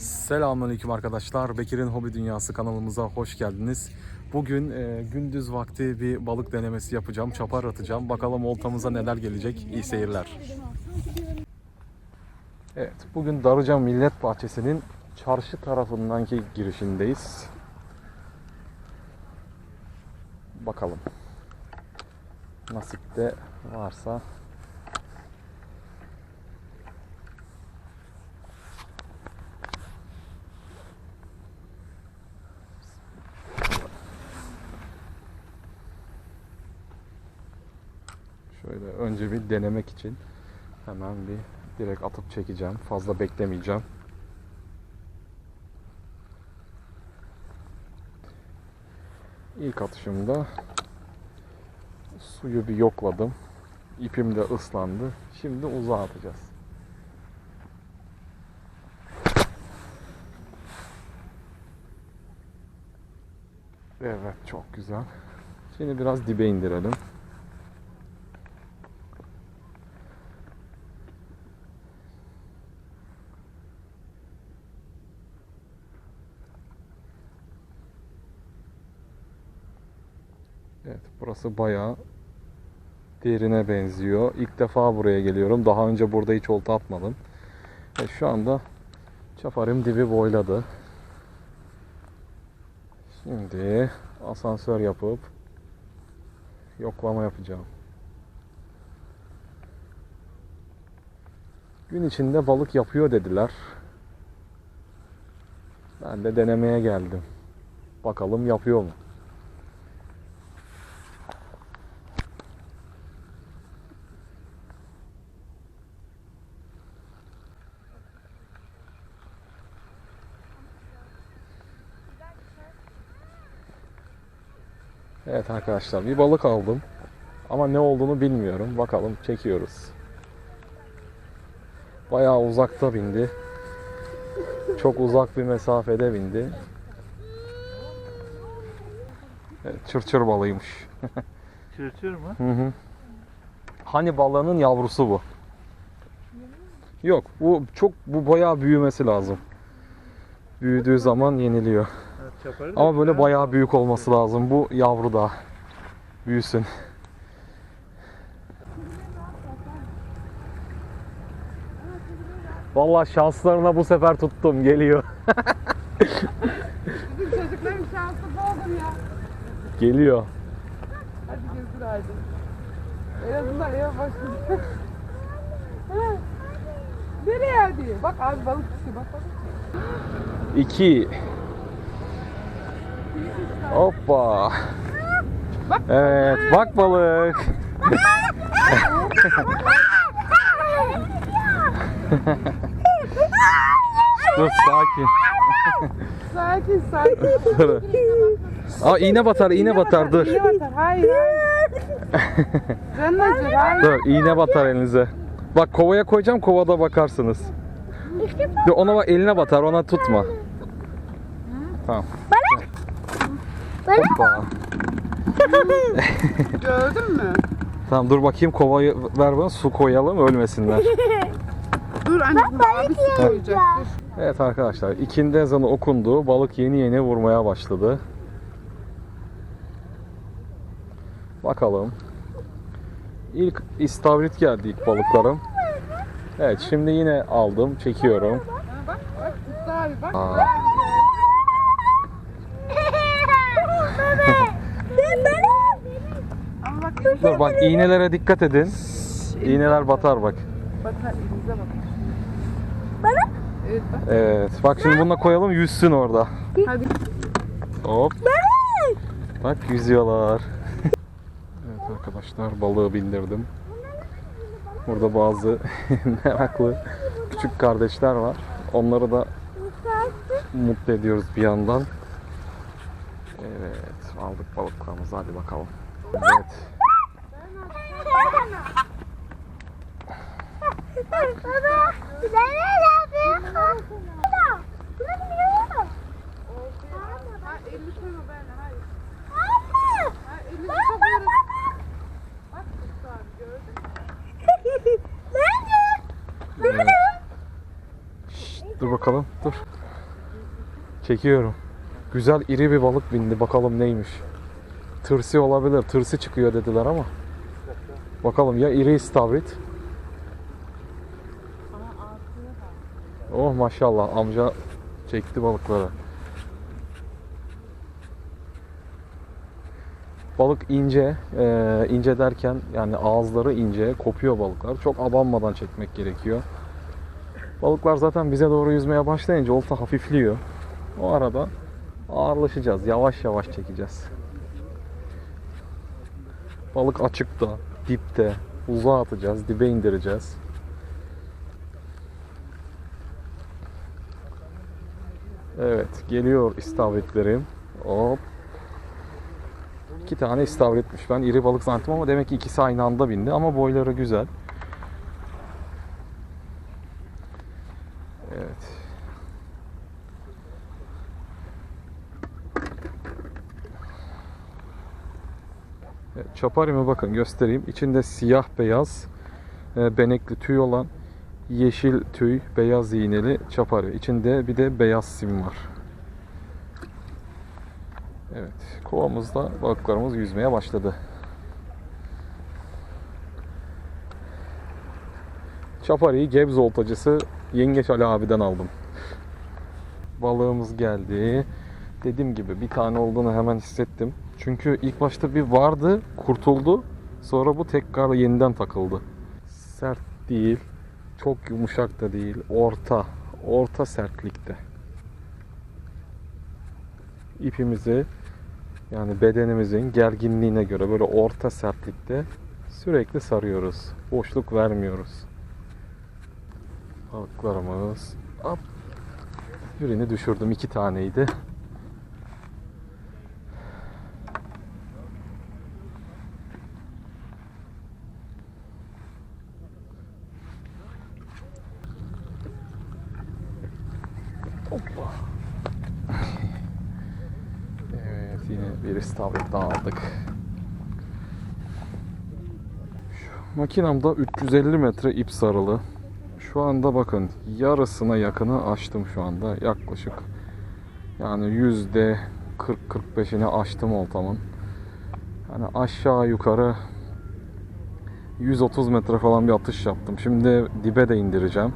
Selamünaleyküm arkadaşlar. Bekir'in Hobi Dünyası kanalımıza hoş geldiniz. Bugün e, gündüz vakti bir balık denemesi yapacağım. Çapar atacağım. Bakalım oltamıza neler gelecek. İyi seyirler. Evet, bugün Darıca Millet Bahçesi'nin çarşı tarafındanki girişindeyiz. Bakalım. Nasipte varsa Şöyle önce bir denemek için hemen bir direkt atıp çekeceğim. Fazla beklemeyeceğim. İlk atışımda suyu bir yokladım. İpim de ıslandı. Şimdi uzağa atacağız. Evet çok güzel. Şimdi biraz dibe indirelim. Evet, burası bayağı derine benziyor. İlk defa buraya geliyorum. Daha önce burada hiç olta atmadım. Ve şu anda çaparım dibi boyladı. Şimdi asansör yapıp yoklama yapacağım. Gün içinde balık yapıyor dediler. Ben de denemeye geldim. Bakalım yapıyor mu? Evet arkadaşlar bir balık aldım. Ama ne olduğunu bilmiyorum. Bakalım çekiyoruz. Bayağı uzakta bindi. Çok uzak bir mesafede bindi. Evet, çırçır balığıymış. Çırçır mı? Hı hı. Hani balığının yavrusu bu. Yok, bu çok bu bayağı büyümesi lazım. Büyüdüğü zaman yeniliyor. Çaparı Ama böyle bayağı büyük olması lazım. Bu yavru da büyüsün. Vallahi şanslarına bu sefer tuttum. Geliyor. Bizim çocukların şansı boldur ya. Geliyor. Hadi gözür aydın. En azından eve başladı. Nereye hadi? Bak abi balık düşüyor bak bak. 2 Hoppa. Bak. Evet, bak balık. Dur sakin. Sakin sakin. Aa iğne batar, iğne batar dur. İğne batar. Hayır hayır. Canın acır hayır. Dur, iğne batar elinize. Bak kovaya koyacağım, kovada bakarsınız. Dur, ona bak eline batar, ona tutma. Tamam. Hoppa. Gördün mü? Tamam dur bakayım kovayı ver bana su koyalım ölmesinler. Dur anne bunu abi su koyacak. Dur. Evet arkadaşlar ikindi ezanı okundu. Balık yeni yeni vurmaya başladı. Bakalım. İlk istavrit geldi ilk balıklarım. Evet şimdi yine aldım çekiyorum. Bak bak bak. Aa, Ama bak dur bak iğnelere dikkat edin. İğneler batar bak. batar elinize bak. Evet bak. Evet bak şimdi bununla koyalım yüzsün orada. Hadi. Hop. Bak yüzüyorlar. evet arkadaşlar balığı bindirdim. Burada bazı meraklı küçük kardeşler var. Onları da mutlu ediyoruz bir yandan. Evet aldık balıklarımızı hadi bakalım. Evet. Baba, ne yapıyorsun? Baba, bunu biliyorum. Ha elini koyma ben hayır. Abi dur bakalım dur. Çekiyorum. Güzel iri bir balık bindi. Bakalım neymiş. Tırsi olabilir. Tırsi çıkıyor dediler ama. Bakalım ya iri istavrit. Oh maşallah amca çekti balıkları. Balık ince, Ee, ince derken yani ağızları ince, kopuyor balıklar. Çok abanmadan çekmek gerekiyor. Balıklar zaten bize doğru yüzmeye başlayınca olta hafifliyor. O arada ağırlaşacağız, yavaş yavaş çekeceğiz. Balık açıkta, dipte, uzağa atacağız, dibe indireceğiz. Evet, geliyor istavritlerim. Hop. İki tane istavritmiş. Ben iri balık zannettim ama demek ki ikisi aynı anda bindi. Ama boyları güzel. Evet. Evet, Çaparimi bakın göstereyim. İçinde siyah beyaz e, benekli tüy olan yeşil tüy, beyaz iğneli çapari. İçinde bir de beyaz sim var. Evet, kovamızda balıklarımız yüzmeye başladı. Çapari'yi Gebze oltacısı Yengeç Ali abiden aldım. Balığımız geldi. Dediğim gibi bir tane olduğunu hemen hissettim. Çünkü ilk başta bir vardı, kurtuldu. Sonra bu tekrar yeniden takıldı. Sert değil, çok yumuşak da değil, orta, orta sertlikte. İpimizi yani bedenimizin gerginliğine göre böyle orta sertlikte sürekli sarıyoruz. Boşluk vermiyoruz. Balıklarımız. Hop. Birini düşürdüm. iki taneydi. Hoppa. Evet yine bir istavrit daha aldık. Şu makinamda 350 metre ip sarılı. Şu anda bakın yarısına yakını açtım şu anda yaklaşık. Yani yüzde 40-45'ini açtım oltamın. Yani aşağı yukarı 130 metre falan bir atış yaptım. Şimdi dibe de indireceğim.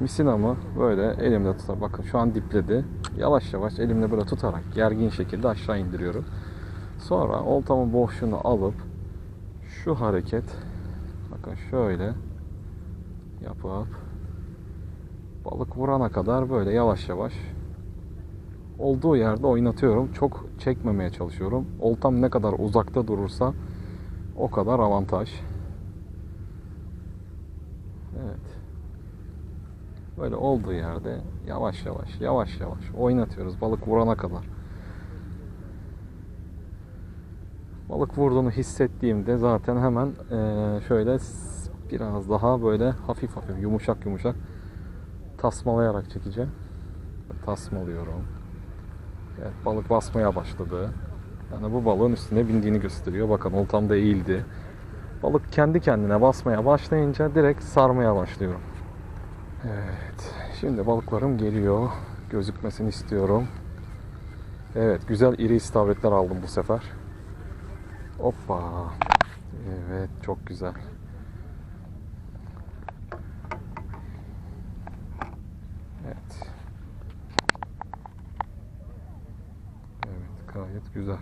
Misinamı böyle elimde tutar. Bakın şu an dipledi. Yavaş yavaş elimle böyle tutarak gergin şekilde aşağı indiriyorum. Sonra oltamın boşluğunu alıp şu hareket bakın şöyle yapıp balık vurana kadar böyle yavaş yavaş olduğu yerde oynatıyorum. Çok çekmemeye çalışıyorum. Oltam ne kadar uzakta durursa o kadar avantaj. Evet. Böyle olduğu yerde yavaş yavaş yavaş yavaş oynatıyoruz balık vurana kadar. Balık vurduğunu hissettiğimde zaten hemen eee, şöyle biraz daha böyle hafif hafif yumuşak yumuşak tasmalayarak çekeceğim. Tasmalıyorum. Evet, balık basmaya başladı. Yani bu balığın üstüne bindiğini gösteriyor. Bakın oltam da eğildi. Balık kendi kendine basmaya başlayınca direkt sarmaya başlıyorum. Evet. Şimdi balıklarım geliyor. Gözükmesini istiyorum. Evet. Güzel iri istavritler aldım bu sefer. Hoppa. Evet. Çok güzel. Evet. Evet. Gayet güzel.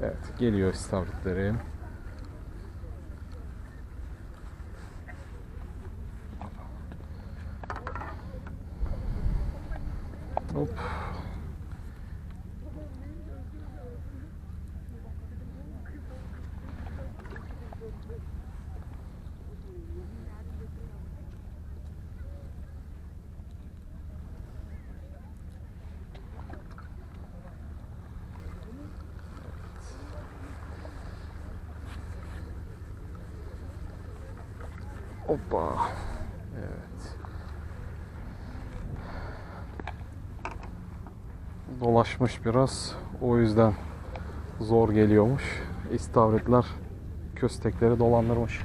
Evet. Geliyor istavritlerim. Hop. Hoppa. Evet. Dolaşmış biraz. O yüzden zor geliyormuş. İstavritler köstekleri dolandırmış.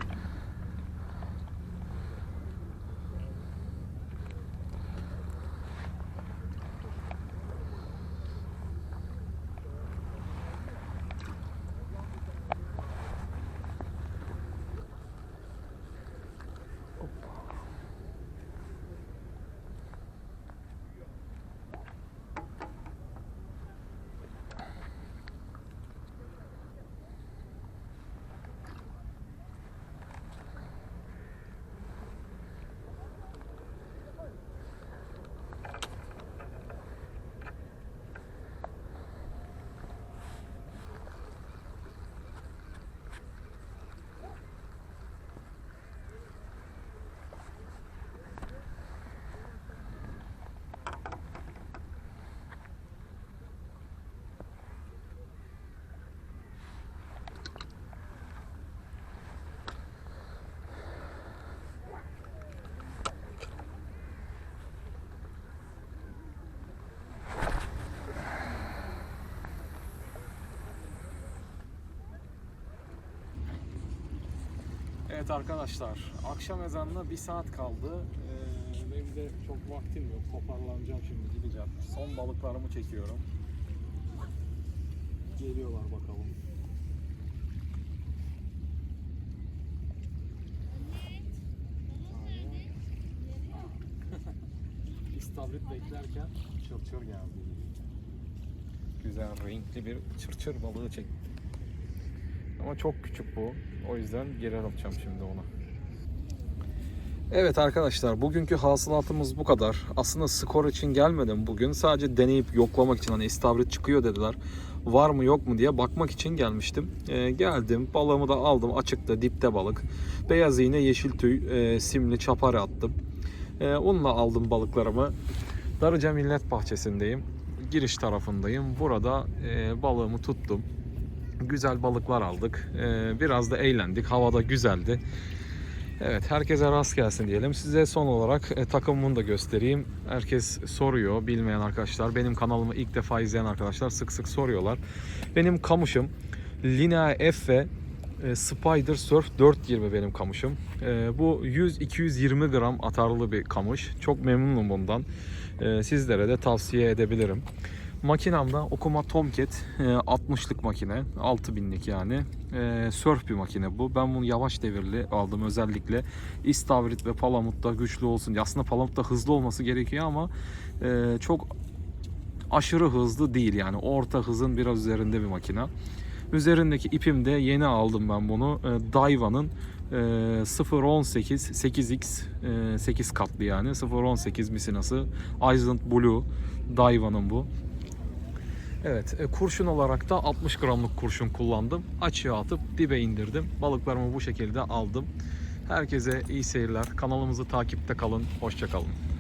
Evet arkadaşlar, akşam ezanına bir saat kaldı. Ee, benim de çok vaktim yok. Toparlanacağım şimdi, gideceğim. Son balıklarımı çekiyorum. Geliyorlar bakalım. İstavrit beklerken çırçır geldi. Güzel renkli bir çırçır balığı çektim. Ama çok küçük bu. O yüzden geri atacağım şimdi onu. Evet arkadaşlar bugünkü hasılatımız bu kadar. Aslında skor için gelmedim bugün. Sadece deneyip yoklamak için hani istavrit çıkıyor dediler. Var mı yok mu diye bakmak için gelmiştim. Ee, geldim balığımı da aldım açıkta dipte balık. Beyaz iğne yeşil tüy e, simli çapara attım. Ee, onunla aldım balıklarımı. Darıca Millet Bahçesi'ndeyim. Giriş tarafındayım. Burada e, balığımı tuttum güzel balıklar aldık. Ee, biraz da eğlendik. Havada güzeldi. Evet herkese rast gelsin diyelim. Size son olarak e, takımımı da göstereyim. Herkes soruyor bilmeyen arkadaşlar. Benim kanalımı ilk defa izleyen arkadaşlar sık sık soruyorlar. Benim kamışım Linea F e, Spider Surf 420 benim kamışım. E, bu 100-220 gram atarlı bir kamış. Çok memnunum bundan. Sizlere de tavsiye edebilirim. Makinamda Okuma Tomcat e, 60'lık makine. 6000'lik yani. E, surf bir makine bu. Ben bunu yavaş devirli aldım özellikle. İstavrit ve palamutta güçlü olsun. Aslında palamutta hızlı olması gerekiyor ama e, çok aşırı hızlı değil yani. Orta hızın biraz üzerinde bir makine. Üzerindeki ipim de yeni aldım ben bunu. E, Daiwa'nın e, 018 8x e, 8 katlı yani 018 misinası Island Blue Daiwa'nın bu. Evet, e, kurşun olarak da 60 gramlık kurşun kullandım. Açığa atıp dibe indirdim. Balıklarımı bu şekilde aldım. Herkese iyi seyirler. Kanalımızı takipte kalın. Hoşça kalın.